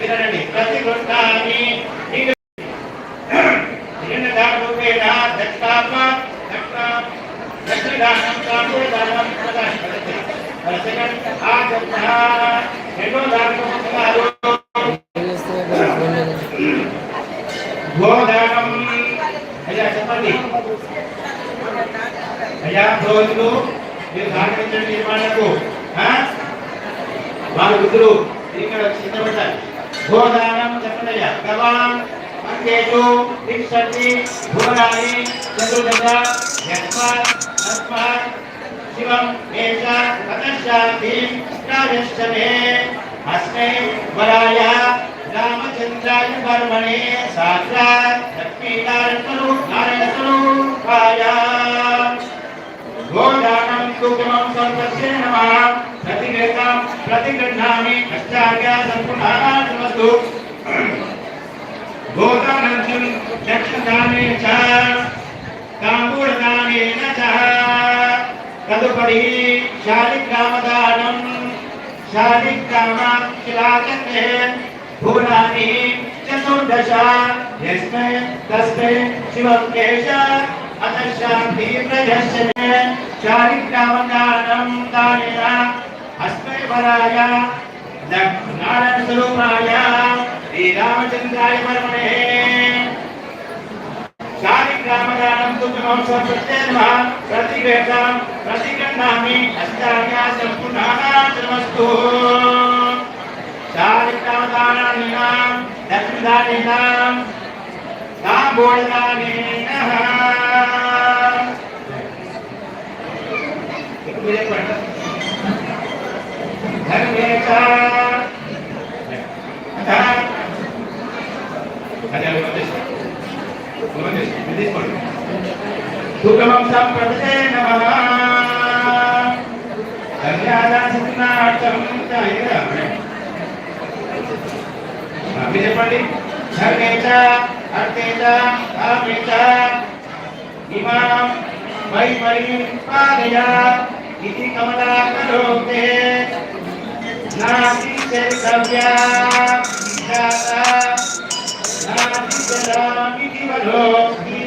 వినండి ప్రతి నిన్నదారూపేణ గోదానం. అయ్యా చెప్పండి. అయ్యా రోజులు మీరు సహకరించండి నిర్మాణకు వాళ్ళ వృద్ధులు ఇక్కడ సిద్ధపడ్డారు గోదానం చెప్పండి అయ్యా గవాన్ అంకేషు తిష్టంతి భువనాని చతుర్దశ యస్మ తస్మ శివం మేష తతశాంతి రాజశ్చమే అస్మై వరాయ రామచంద్రాయ కర్మణే సాక్షాత్ లక్ష్మీనారాయణను నారాయణను గోదానం సుఖమం సంతస్య నమః ప్రతిగృహం ప్రతిగృహామి అష్టాగ్య సంపునానామస్తు గోదానం దక్షిణానే చ తాంబూలదానేన చ తదుపరి శాలిగ్రామదానం శాలిగ్రామ శిలాచక్రే భూనాని చతుర్దశ యస్మై తస్మై శివం కేశ अतशाभीर्णजस्यने चारित्रावतारं दानेन अस्मै वराय नारायणस्वरूपाय श्रीरामचन्द्राय वर्मणे चारित्रावतारं तु प्रत्ययमः प्रतिग्रहतां प्रतिगृह्णामि। अस्यान्यासं पुनः नमस्तु चारित्रावताराणीनां लक्ष्मीदानेनां नाम्बोळदानेनः దక్షిణానినాం తాంబూలదానేనః ధర్మే చ అదే సుగమం సంప్రదే నమః ధన్యాదాసనార్థం అవి చెప్పండి ధర్మే చ అర్థే చ కామే చ ఇమాం వై పరిపాలయ ఇది కమలాకరోతే నాసి చరితవ్యా విధాత నాసి చరామితి వదోతి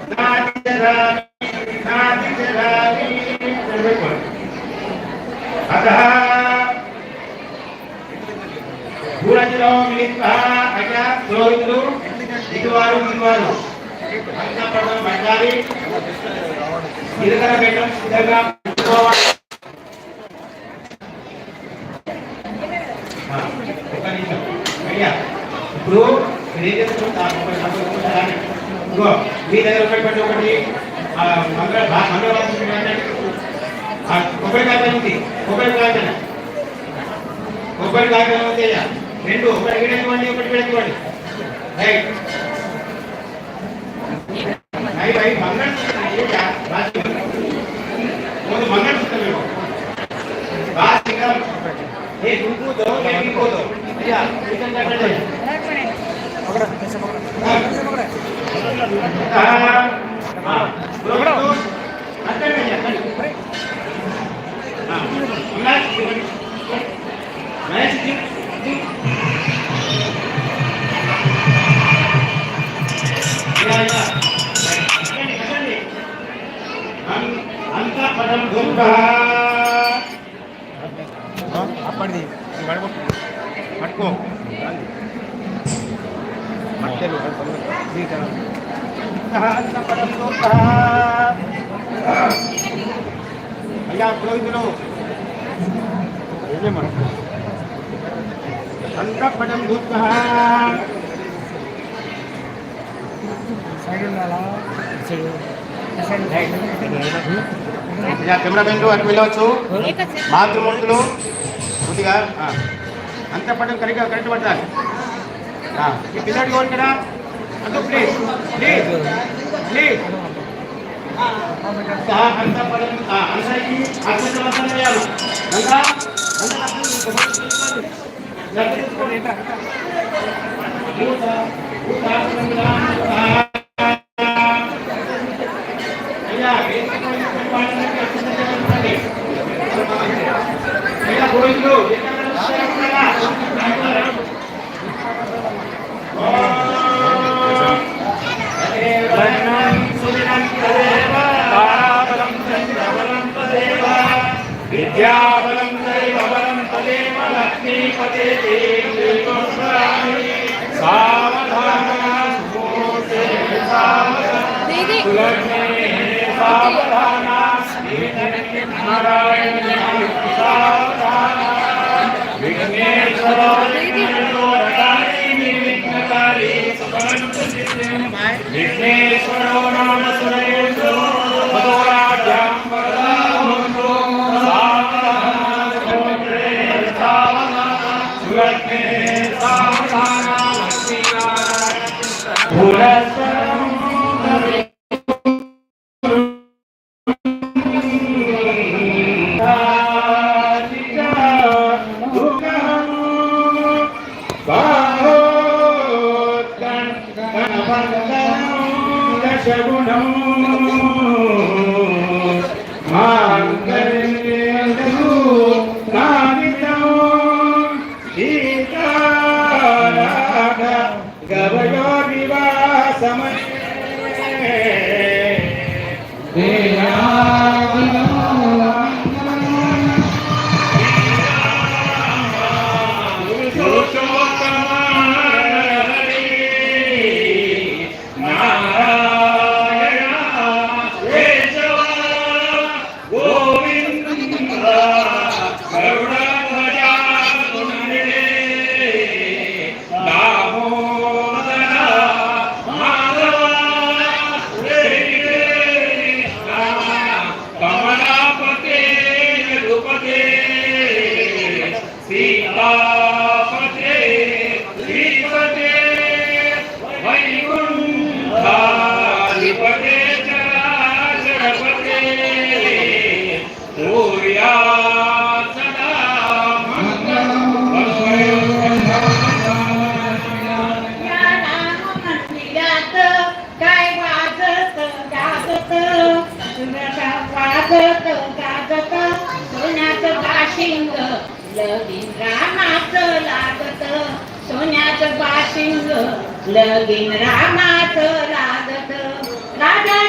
నాసి చరామి నాసి చరామి అతః పూరజలో మిలిత్వా అజా పురోహితులు దిగువారు దిగువారు అంతా పడవ బండారి సిద్ధంగా పెట్టుకోవాలి. నిమిషం. అయ్యా, ఇప్పుడు మీ దగ్గర ఒకటి ఒకటి కొబ్బరి ఉంది కొబ్బరి కాయ కొబ్బరి కాయ ఉంది అయ్యా. రెండు ఒకటి ఒకటి పెట్టుకోండి రైట్ भाई भाई मंगल ये क्या बात वो तो मंगल सूत्र में हो बात निकल ये तुमको दो ये भी को दो क्या कितन कर दे हां हां पकड़ो अंदर में जा हां ఏమనుకో అంత పదం దుర్గా సైడ్ ఉండాలా కెమెరామెన్లు అటు వెళ్ళవచ్చు మాతృమూర్తులు కొద్దిగా ఆ, కరెక్ట్గా కరెక్ట్ పట్టాలి. ఈ పిల్లడికి ఓన్ కదా అందు ప్లీజ్ ప్లీజ్ ప్లీజ్ सहा अंकापर्यंत अंकाची आत्मसमर्थन मिळालं. अंका अंका Yes, sir. Yeah. वाजत गाजत सोन्याचं बाशिंग लगीन रामाचं लागत. सोन्याचं बाशिंग लगीन रामाचं लागत. राजा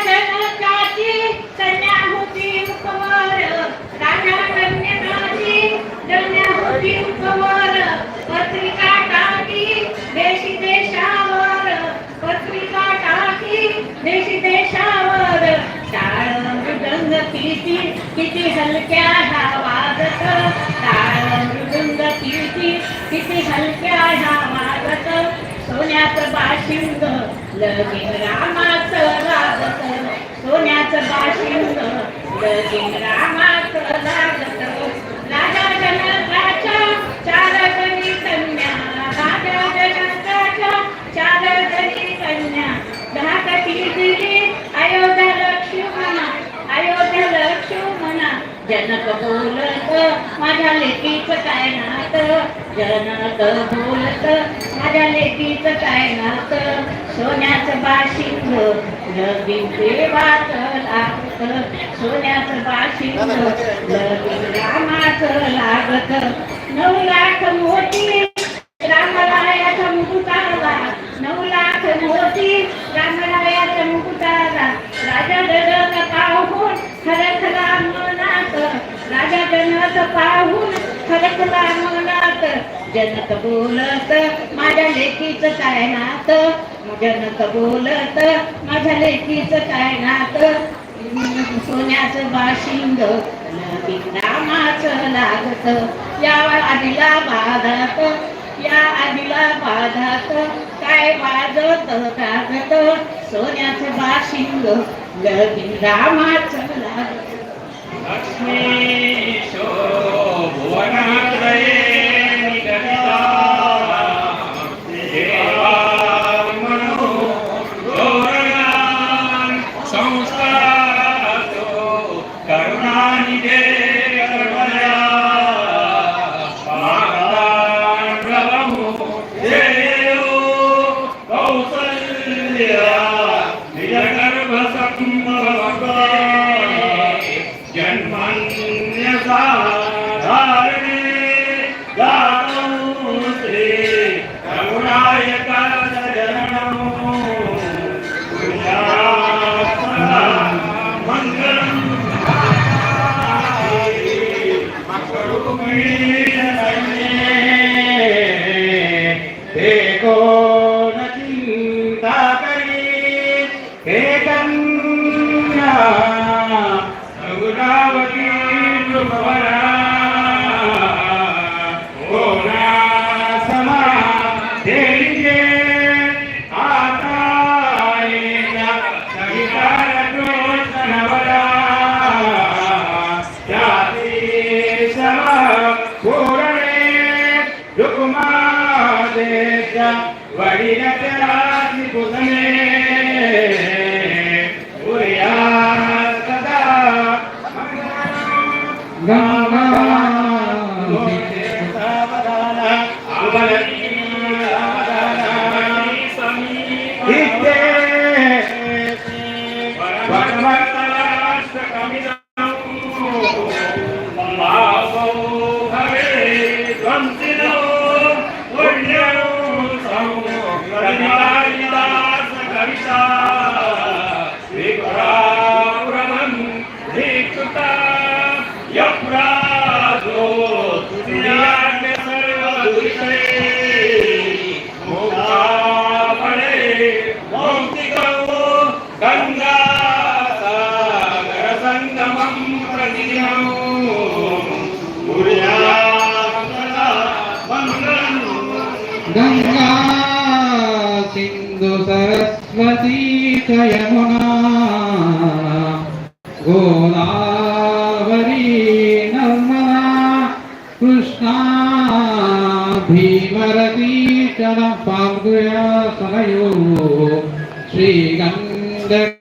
किती हलक्या ह्या वाजत टाळ मृदुंग किती किती हलक्या ह्या वाजत सोन्याचं बाशिंग लगे रामाचं लागत सोन्याचं बाशिंग लगे रामाचं लागत राजा जनकाच्या चार गणी कन्या. राजा जनकाच्या चार गणी कन्या. धाकटी दिली अयोध्या लक्ष्मणा अयोध्या लक्ष्मणा. जनक बोलत माझ्या लेकीच काय नात? जनक बोलत माझ्या लेकीचं काय नात? सोन्याचं बाशिंग लगीन देवाचं लागत सोन्याचं बाशिंग लगीन रामाच लागत. नऊ लाख मोठी राजा पाहून खरकला मनात. जनक बोलत माझ्या लेकीच काय नात? जनक बोलत माझ्या लेकीच काय नात? सोन्याच बाशिंग रामाच लागत. या आदिला बाधात या आदिला बाधात. काय वाजत गाजत सोन्याचं बाशिंग लगीन रामाच लागत. લક્ષ્મી શોભનાત્રયે Gracias. गङ्गा सिन्धु सरस्वती यमुना गोदावरी नर्मदा कृष्णा भीमरती च फाल्गुया सहयो श्रीगन्ध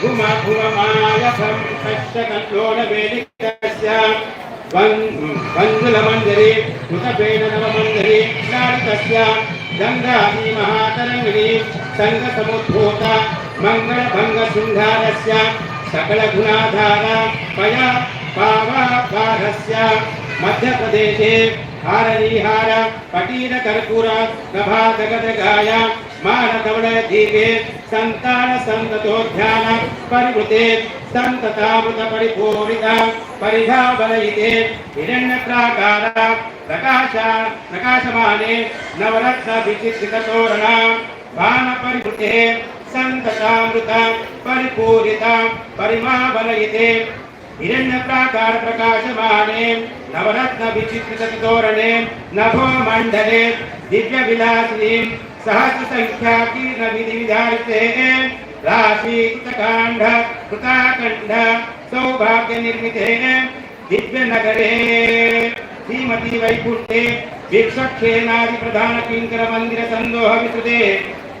సుమూర్తే స్వస్తి సావధాన కల్పద్రుమకాకామగామి చింతారత్న నిర్జనగదాది విస్తారకస్య దేవశనప్రస్తారకస్య వివిధ గ్రహ భుమ భువమాయసం కష్టకల్లోల వేదికస్య వంజులమంజరి కృతపేణ నవమంజరి నాడికస్య గంగాది మహాతరంగిణి సంగసముద్భూత మంగళభంగశృంగారస్య सकलगुणाधार पया पावाकारस्य मध्यप्रदेशे हारनीहार पटीर कर्पूर नभादगदगाय मानधवल दीर्घे सन्तान सन्ततोध्यान परिवृते सन्ततामृत परिपूरित परिधाबलयिते हिरण्यप्राकार प्रकाश प्रकाशमाने नवरत्न विचित्रिततोरण बाणपरिवृते सन्ततामृत परिपूरित परिमाबलयिते हिरण्यप्राकार प्रकाशमाने नवरत्न विचित्रित तोरणे नभो मण्डले दिव्यविलासिनी सहस्रसङ्ख्या कीर्णविधिविधारिते राशीकृतकाण्ड कृताखण्ड सौभाग्यनिर्मिते दिव्यनगरे। श्रीमती वैकुण्ठे भिक्षक्षेनादिप्रधानकिङ्करमन्दिरसन्दोहविस्तृते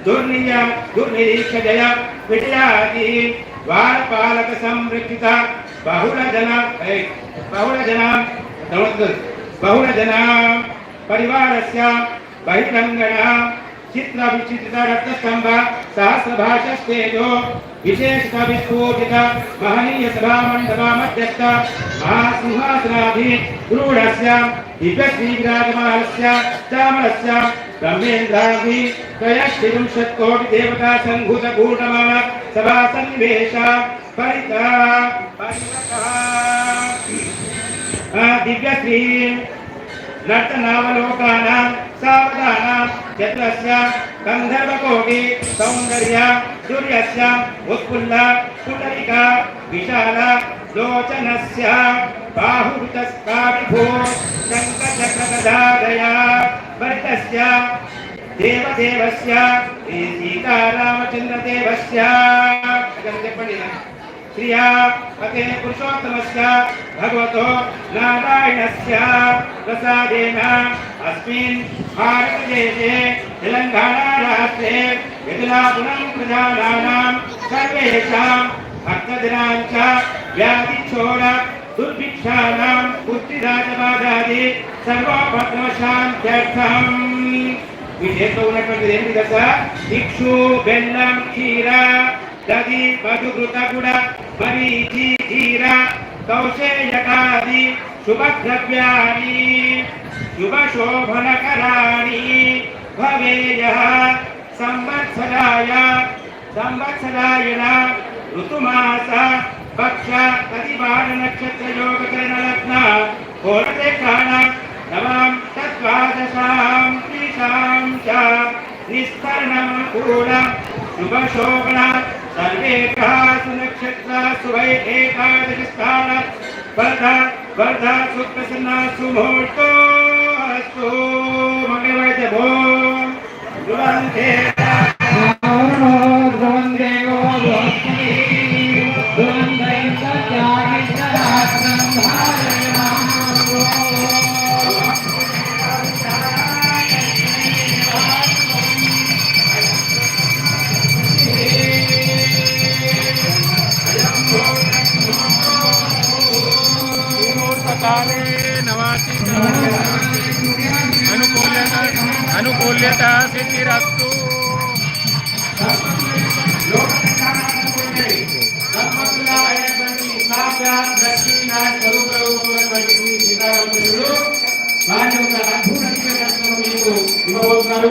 दुर्निय, दुर्निरीक्षजय विषयादि द्वारपालकसंरक्षित बहुलजना बहुलजना बहुलजना परिवारस्य बहिरङ्गणः। चित्रा विचित्रा रत्न संभा सहस्र भाषा तेजो विशेष विस्फोटित महनीय सभा मंडप मध्यस्थ महासिंहासनाधि गरुड़स्य दिव्यश्री विराजमानस्य चामलस्य ब्रह्मेन्द्राग्नि त्रयश्चिंशत्कोटि देवता संघुत पूर्णमान सभा सन्निवेश परिता दिव्यश्री नर्तनावलोकानां सावधानां यत्नस्य सौंदर्य सूर्य सूर्यस्य उत्फुल्ल पुटलिका विशाल लोचन से शङ्खचक्रगदादया भरतस्य, देवदेवस्य सीतारामचन्द्रदेवस्य गन्धपण्डितः श्रिया पते पुरुषोत्तमस्य, भगवतो नारायणस्य अस्मिन् भारतदेशे तेलङ्गाणाराष्ट्रे यदुलापुरं प्रजानानां सर्वेषां भक्तजनां च व्याधिक्षोण दुर्भिक्षाणां पुष्टिराजवादादि सर्वभद्रशान्त्यर्थम् विशेषो न प्रतिदेवि दश बेल्लं क्षीरा, दधि मरीचि क्षीरा कौशेयकादि, शुभद्रव्याणि। युवशोभनकराणि भवेयः संवत्सराय, संवत्सरायण ऋतुमास, पक्ष प्रतिभानक्षत्रयोगकरणरत्न होरतेक्षाण नवां तद्वादशां त्रिशां च निस्तरणमूढ शुभशोभन सर्वेभ्यः सुनक्षत्रासु वै एकादशस्थान वर्ध वर्ध, सुप्रसन्ना सुमुहूर्तो Namastu Mangalayate Bhom Dulanke అనుకూల్యత సిద్ధిరస్తు వారి యొక్క అద్భుతమైన మీకు ఇవ్వబోతున్నారు